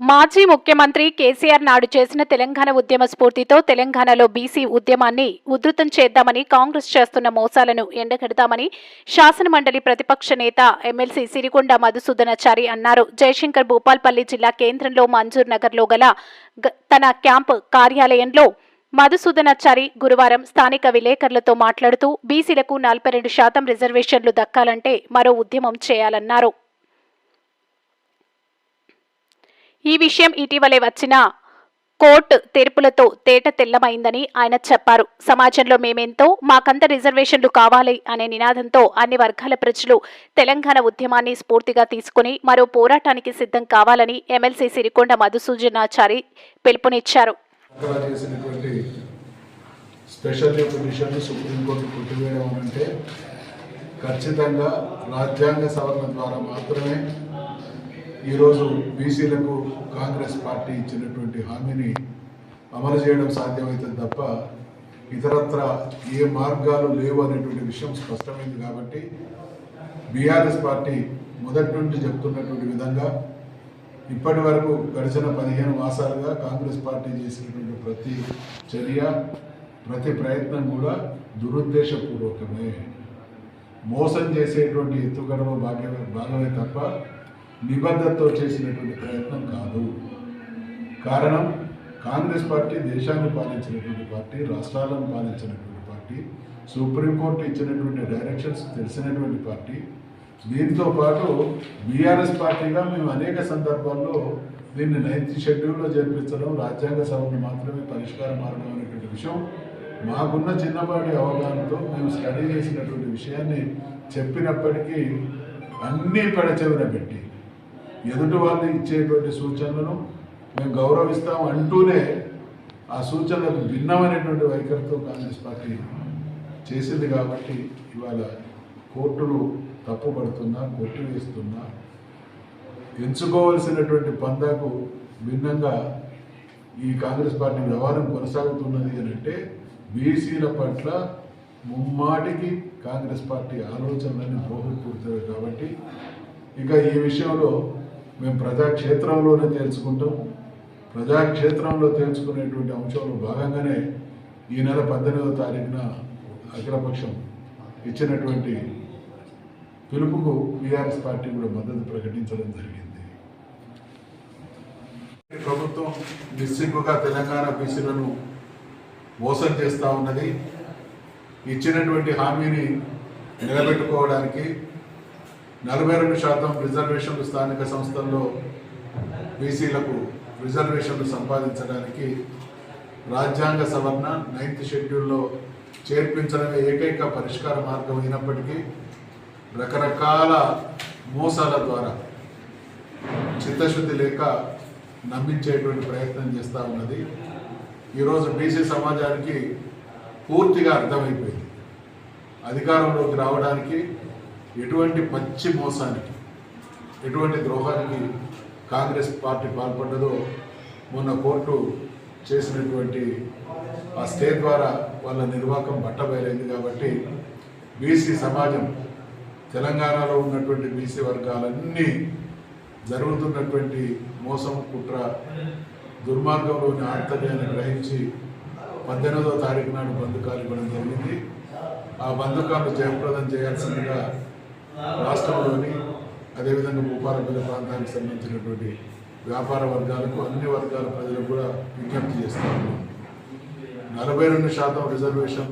మాజీ ముఖ్యమంత్రి కేసీఆర్ నాడు చేసిన తెలంగాణ ఉద్యమ స్ఫూర్తితో తెలంగాణలో బీసీ ఉద్యమాన్ని ఉధృతం చేద్దామని కాంగ్రెస్ చేస్తున్న మోసాలను ఎండగడతామని శాసనమండలి ప్రతిపక్ష నేత ఎమ్మెల్సీ సిరికొండ మధుసూదనాచారి అన్నారు. జయశంకర్ భూపాల్పల్లి జిల్లా కేంద్రంలో మంజూర్ నగర్లో గల గ- తన క్యాంపు కార్యాలయంలో మధుసూదనాచారి గురువారం స్థానిక విలేకరులతో మాట్లాడుతూ బీసీలకు నలభై రెండు శాతం రిజర్వేషన్లు దక్కాలంటే మరో ఉద్యమం చేయాలన్నారు. ఈ విషయం ఇటీవలే వచ్చిన కోర్టు తీర్పులతో తేట తెల్లమైందని ఆయన చెప్పారు. సమాజంలో మేమెంతో మాకంత రిజర్వేషన్లు కావాలి అనే నినాదంతో అన్ని వర్గాల ప్రజలు తెలంగాణ ఉద్యమాన్ని స్ఫూర్తిగా తీసుకుని మరో పోరాటానికి సిద్ధం కావాలని ఎమ్మెల్సీ సిరికొండ మధుసూదనాచారి పిలుపునిచ్చారు. స్పెషల్ పిటిషన్ సుప్రీంకోర్టు కొట్టివేయడం అంటే ఖచ్చితంగా రాజ్యాంగ సవరణ ద్వారా మాత్రమే ఈరోజు బీసీలకు కాంగ్రెస్ పార్టీ ఇచ్చినటువంటి హామీని అమలు చేయడం సాధ్యమవుతుంది తప్ప ఇతరత్ర ఏ మార్గాలు లేవు అనేటువంటి విషయం స్పష్టమైంది కాబట్టి బీఆర్ఎస్ పార్టీ మొదటి నుండి చెప్తున్నటువంటి విధంగా ఇప్పటి వరకు గడిచిన పదిహేను మాసాలుగా కాంగ్రెస్ పార్టీ చేసినటువంటి ప్రతి చర్య ప్రతి ప్రయత్నం కూడా దురుద్దేశపూర్వకమే. మోసం చేసేటువంటి ఎత్తుగడవ భాగ్యమే భాగమే తప్ప నిబద్ధతతో చేసినటువంటి ప్రయత్నం కాదు. కారణం కాంగ్రెస్ పార్టీ దేశాన్ని పాలించినటువంటి పార్టీ రాష్ట్రాలను పాలించినటువంటి పార్టీ సుప్రీంకోర్టు ఇచ్చినటువంటి డైరెక్షన్స్ తెలిసినటువంటి పార్టీ. దీంతో పాటు బీఆర్ఎస్ పార్టీగా మేము అనేక సందర్భాల్లో దీన్ని నైన్త్ షెడ్యూల్లో జరిపించడం రాజ్యాంగ సభను మాత్రమే పరిష్కార మార్గం అనేటువంటి విషయం మాకున్న చిన్నపాటి అవగాహనతో మేము స్టడీ చేసినటువంటి విషయాన్ని చెప్పినప్పటికీ అన్నీ పెడచెవిన పెట్టి ఎదుటి వాళ్ళు ఇచ్చేటువంటి సూచనలను మేము గౌరవిస్తాం అంటూనే ఆ సూచనలకు భిన్నమైనటువంటి వైఖరితో కాంగ్రెస్ పార్టీ చేసింది కాబట్టి ఇవాళ కోర్టులు తప్పుపడుతున్నా కొట్టివేస్తున్నా ఎంచుకోవలసినటువంటి పందాకు భిన్నంగా ఈ కాంగ్రెస్ పార్టీ వ్యవహారం కొనసాగుతున్నది అని అంటే బీసీల పట్ల ముమ్మాటికి కాంగ్రెస్ పార్టీ ఆలోచనలన్నీ పోగొట్టుకుంటారు కాబట్టి ఇక ఈ విషయంలో మేము ప్రజాక్షేత్రంలోనే తేల్చుకుంటాం. ప్రజాక్షేత్రంలో తేల్చుకునేటువంటి అంశంలో భాగంగానే ఈ నెల పద్దెనిమిదవ తారీఖున అఖిలపక్షం ఇచ్చినటువంటి పిలుపుకు బీఆర్ఎస్ పార్టీ కూడా మద్దతు ప్రకటించడం జరిగింది. ప్రభుత్వం నిస్సిగ్గుగా తెలంగాణ బీసీలను మోసం చేస్తూ ఉన్నది. ఇచ్చినటువంటి హామీని నిలబెట్టుకోవడానికి నలభై రెండు శాతం రిజర్వేషన్లు స్థానిక సంస్థల్లో బీసీలకు రిజర్వేషన్లు సంపాదించడానికి రాజ్యాంగ సవరణ నైన్త్ షెడ్యూల్లో చేర్పించడమే ఏకైక పరిష్కార మార్గం అయినప్పటికీ రకరకాల మోసాల ద్వారా చిత్తశుద్ధి లేక నమ్మించేటువంటి ప్రయత్నం చేస్తూ ఉన్నది. ఈరోజు బీసీ సమాజానికి పూర్తిగా అర్థమైపోయింది. అధికారంలోకి రావడానికి ఎటువంటి పచ్చి మోసానికి ఎటువంటి ద్రోహానికి కాంగ్రెస్ పార్టీ పాల్పడ్డదో మొన్న కోర్టు చేసినటువంటి ఆ స్టే ద్వారా వాళ్ళ నిర్వాహకం బట్టబయలైంది కాబట్టి బీసీ సమాజం తెలంగాణలో ఉన్నటువంటి బీసీ వర్గాలన్నీ జరుగుతున్నటువంటి మోసం కుట్ర దుర్మార్గంలోని ఆంతర్యాన్ని గ్రహించి పద్దెనిమిదో తారీఖు నాడు బంధుకాలు ఇవ్వడం జరిగింది. ఆ బంధుకాలు జయప్రదం చేయాల్సిందిగా రాష్ట్రంలోని అదేవిధంగా భూపాలపల్లి ప్రాంతానికి సంబంధించినటువంటి వ్యాపార వర్గాలకు అన్ని వర్గాల ప్రజలకు కూడా విజ్ఞప్తి చేస్తాము నలభై రెండు శాతం రిజర్వేషన్